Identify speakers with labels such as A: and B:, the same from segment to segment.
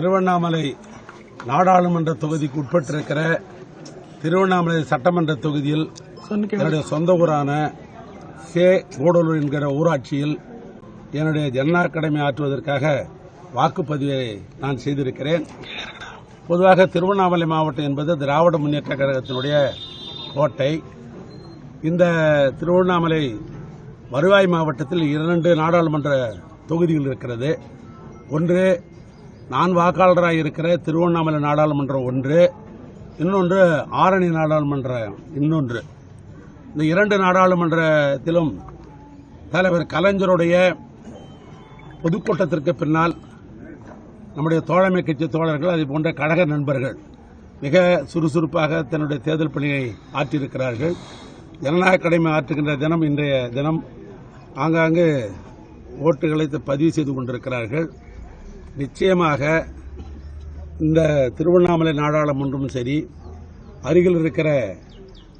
A: திருவண்ணாமலை நாடாளுமன்ற தொகுதிக்கு உட்பட்டிருக்கிற திருவண்ணாமலை சட்டமன்ற தொகுதியில் என்னுடைய சொந்த ஊரான கே. கூடலூர் என்கிற ஊராட்சியில் என்னுடைய ஜன்னா கடமை ஆற்றுவதற்காக வாக்குப்பதிவை நான் செய்திருக்கிறேன். பொதுவாக திருவண்ணாமலை மாவட்டம் என்பது திராவிட முன்னேற்ற கழகத்தினுடைய கோட்டை. இந்த திருவண்ணாமலை வருவாய் மாவட்டத்தில் இரண்டு நாடாளுமன்ற தொகுதிகள் இருக்கிறது. ஒன்று நான் வாக்காளராக இருக்கிற திருவண்ணாமலை நாடாளுமன்றம் ஒன்று இன்னொன்று ஆரணி நாடாளுமன்றம் இன்னொன்று. இந்த இரண்டு நாடாளுமன்றத்திலும் தலைவர் கலைஞருடைய பொதுக்கூட்டத்திற்கு பின்னால் நம்முடைய தோழமை கட்சி தோழர்கள் அதை போன்ற கழக நண்பர்கள் மிக சுறுசுறுப்பாக தன்னுடைய தேர்தல் பணியை ஆற்றியிருக்கிறார்கள். ஜனநாயக கடமை ஆற்றுகின்ற தினம் இன்றைய தினம் ஆங்காங்கு ஓட்டுகளை பதிவு செய்து கொண்டிருக்கிறார்கள். நிச்சயமாக இந்த திருவண்ணாமலை நாடாளுமன்றமும் சரி அருகில் இருக்கிற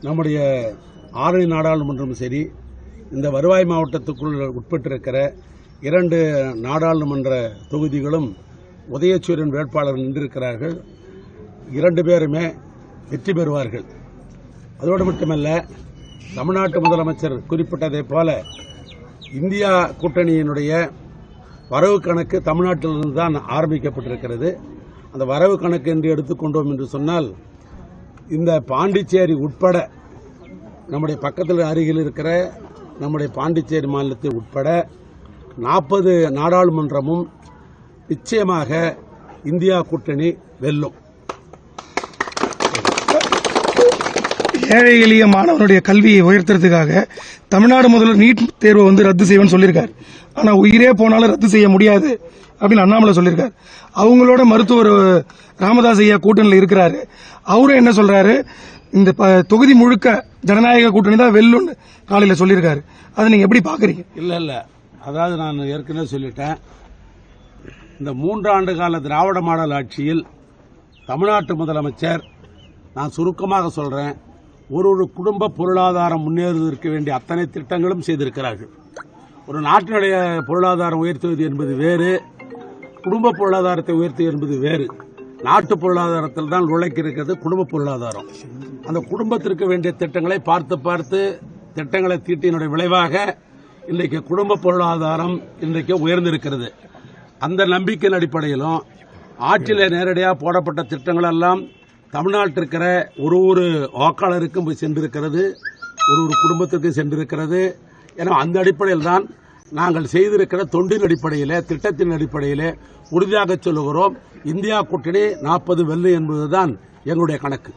A: நம்முடைய ஆரணி நாடாளுமன்றமும் சரி இந்த வருவாய் மாவட்டத்துக்குள் உட்பட்டிருக்கிற இரண்டு நாடாளுமன்ற தொகுதிகளும் உதயசூரியன் வேட்பாளர் நின்றிருக்கிறார்கள். இரண்டு பேருமே வெற்றி பெறுவார்கள். அதோடு மட்டுமல்ல தமிழ்நாட்டு முதலமைச்சர் குறிப்பிட்டதைப் போல இந்தியா கூட்டணியினுடைய வரவு கணக்கு தமிழ்நாட்டிலிருந்து தான் ஆரம்பிக்கப்பட்டிருக்கிறது. அந்த வரவு கணக்கு என்று எடுத்துக்கொண்டோம் என்று சொன்னால் இந்த பாண்டிச்சேரி உட்பட நம்முடைய பக்கத்தில் அருகில் இருக்கிற நம்முடைய பாண்டிச்சேரி மாநிலத்தை உட்பட நாற்பது நாடாளுமன்றமும் நிச்சயமாக இந்தியா கூட்டணி வெல்லும்.
B: ஏழை எளிய மாணவனுடைய கல்வியை உயர்த்துறதுக்காக தமிழ்நாடு முதல்வர் நீட் தேர்வை வந்து ரத்து செய்வேன்னு சொல்லியிருக்காரு. ஆனால் உயிரே போனாலும் ரத்து செய்ய முடியாது அப்படின்னு அண்ணாமலை சொல்லியிருக்காரு. அவங்களோட மருத்துவர் ராமதாஸ் ஐயா கூட்டணியில் இருக்கிறாரு. அவரும் என்ன சொல்றாரு? இந்த ப- தொகுதி முழுக்க ஜனநாயக கூட்டணி தான் வெல்லுன்னு காலையில் சொல்லியிருக்காரு. அதை நீங்கள் எப்படி பார்க்குறீங்க
A: இல்லை இல்லை. அதாவது நான் ஏற்கனவே சொல்லிட்டேன். இந்த மூன்றாண்டு கால திராவிட மாடல் ஆட்சியில் தமிழ்நாட்டு முதலமைச்சர் நான் சுருக்கமாக சொல்கிறேன் ஒரு ஒரு குடும்ப பொருளாதாரம் முன்னேறுவதற்கு வேண்டிய அத்தனை திட்டங்களும் செய்திருக்கிறார்கள். ஒரு நாட்டினுடைய பொருளாதாரம் உயர்த்துவது என்பது வேறு குடும்ப பொருளாதாரத்தை உயர்த்துவது என்பது வேறு. நாட்டு பொருளாதாரத்தில் தான் உழைக்க இருக்கிறது குடும்ப பொருளாதாரம். அந்த குடும்பத்திற்கு வேண்டிய திட்டங்களை பார்த்து பார்த்து திட்டங்களை தீட்டினுடைய விளைவாக இன்றைக்கு குடும்ப பொருளாதாரம் இன்றைக்கு உயர்ந்திருக்கிறது. அந்த நம்பிக்கையின் அடிப்படையிலும் ஆட்சியில் நேரடியாக போடப்பட்ட திட்டங்கள் எல்லாம் தமிழ்நாட்டில் இருக்கிற ஒரு ஒரு வாக்காளருக்கும் போய் சென்றிருக்கிறது ஒரு ஒரு குடும்பத்திற்கு சென்றிருக்கிறது. என அந்த அடிப்படையில் தான் நாங்கள் செய்திருக்கிற தொண்டின் அடிப்படையில் திட்டத்தின் அடிப்படையில் உறுதியாக சொல்லுகிறோம். இந்தியா கூட்டணி நாற்பது வெள்ளு என்பதுதான் எங்களுடைய கணக்கு.